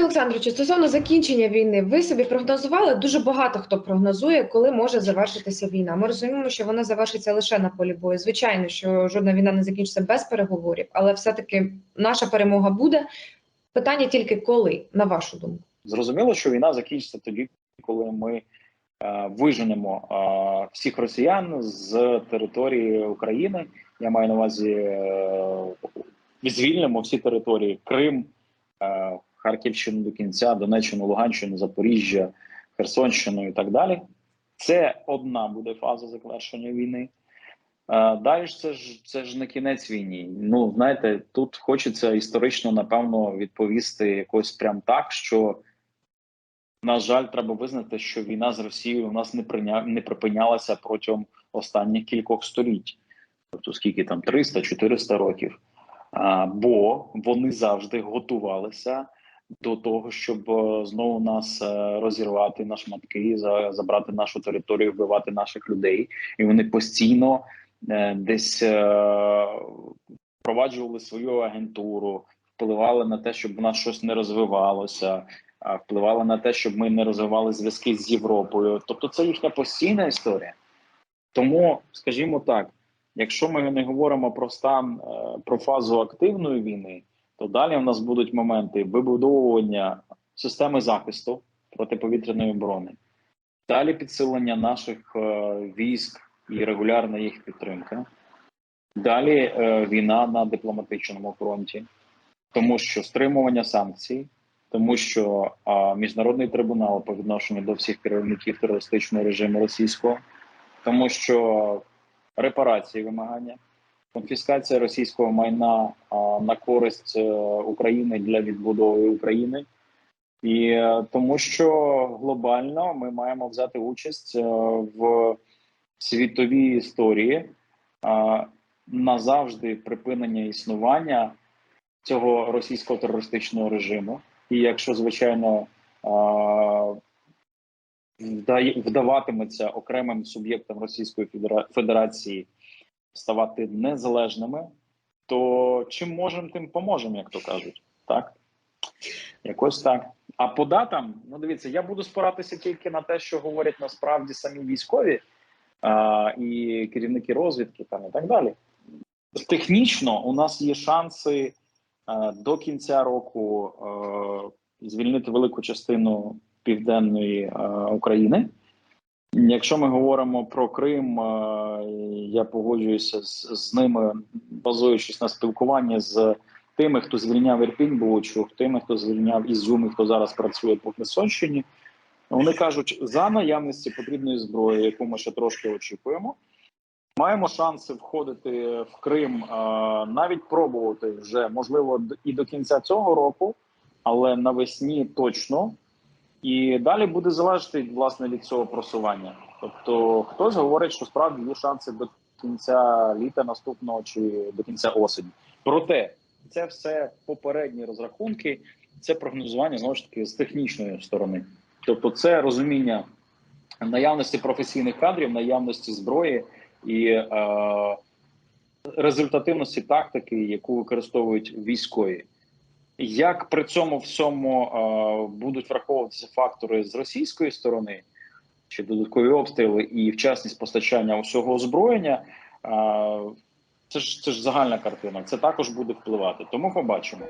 Олександровичу, стосовно закінчення війни, ви собі прогнозували дуже багато хто прогнозує, коли може завершитися війна. Ми розуміємо, що вона завершиться лише на полі бою. Звичайно, що жодна війна не закінчиться без переговорів, але все-таки наша перемога буде. Питання тільки коли, на вашу думку. Зрозуміло, що війна закінчиться тоді, коли ми е, виженемо е, всіх росіян з території України. Я маю на увазі е, звільнимо всі території Крим, е, Харківщину до кінця, Донеччину, Луганщину, Запоріжжя, Херсонщину і так далі. Це одна буде фаза завершення війни. Е, Далі ж це ж це ж не кінець війні. Ну знаєте, тут хочеться історично напевно відповісти якось прям так, що на жаль, треба визнати, що війна з Росією у нас не прийня... не припинялася протягом останніх кількох століть, тобто скільки там 300-400 років. А, бо вони завжди готувалися до того, щоб е, знову нас е, розірвати на шматки, забрати нашу територію, вбивати наших людей, і вони постійно е, десь впроваджували свою агентуру, впливали на те, щоб у нас щось не розвивалося, а, впливали на те, щоб ми не розвивали зв'язки з Європою. Тобто, це їхня постійна історія. Тому, скажімо так, якщо ми не говоримо про стан про фазу активної війни, то далі в нас будуть моменти вибудовування системи захисту протиповітряної оборони, далі підсилення наших е, військ і регулярна їх підтримка. Далі е, війна на дипломатичному фронті, тому що стримування санкцій, тому що міжнародний трибунал по відношенню до всіх керівників терористичного режиму російського, тому що репарації вимагання, конфіскація російського майна на користь е, України для відбудови України, і е, тому, що глобально ми маємо взяти участь е, в світовій історії назавжди припинення існування цього російського терористичного режиму. І якщо, звичайно, вдаватиметься окремим суб'єктам Російської Федера- Федерації ставати незалежними, то чим можемо, тим поможемо, як то кажуть. Так? Якось так. А по датам, ну дивіться, я буду спиратися тільки на те, що говорять насправді самі військові а, і керівники розвідки там і так далі. Технічно у нас є шанси е, до кінця року е, звільнити велику частину південної е, України. Якщо ми говоримо про Крим, е, я погоджуюся з, з ними, базуючись на спілкуванні з тими, хто звільняв Ірпінь, Бучу, тими, хто звільняв Ізюм, і хто зараз працює по Херсонщині. Вони кажуть, за наявності потрібної зброї, яку ми ще трошки очікуємо, маємо шанси входити в Крим, е, навіть пробувати вже можливо і до кінця цього року, але навесні точно. І далі буде залежати власне від цього просування. Тобто, хтось говорить, що справді є шанси до кінця літа наступного чи до кінця осені. Проте це все попередні розрахунки, це прогнозування знову ж таки з технічної сторони. Тобто, це розуміння наявності професійних кадрів, наявності зброї і е, результативності тактики, яку використовують військові. Як при цьому всьому е, будуть враховуватися фактори з російської сторони, чи додаткові обстріли і вчасність постачання усього озброєння, е, це ж це ж загальна картина. Це також буде впливати. Тому побачимо.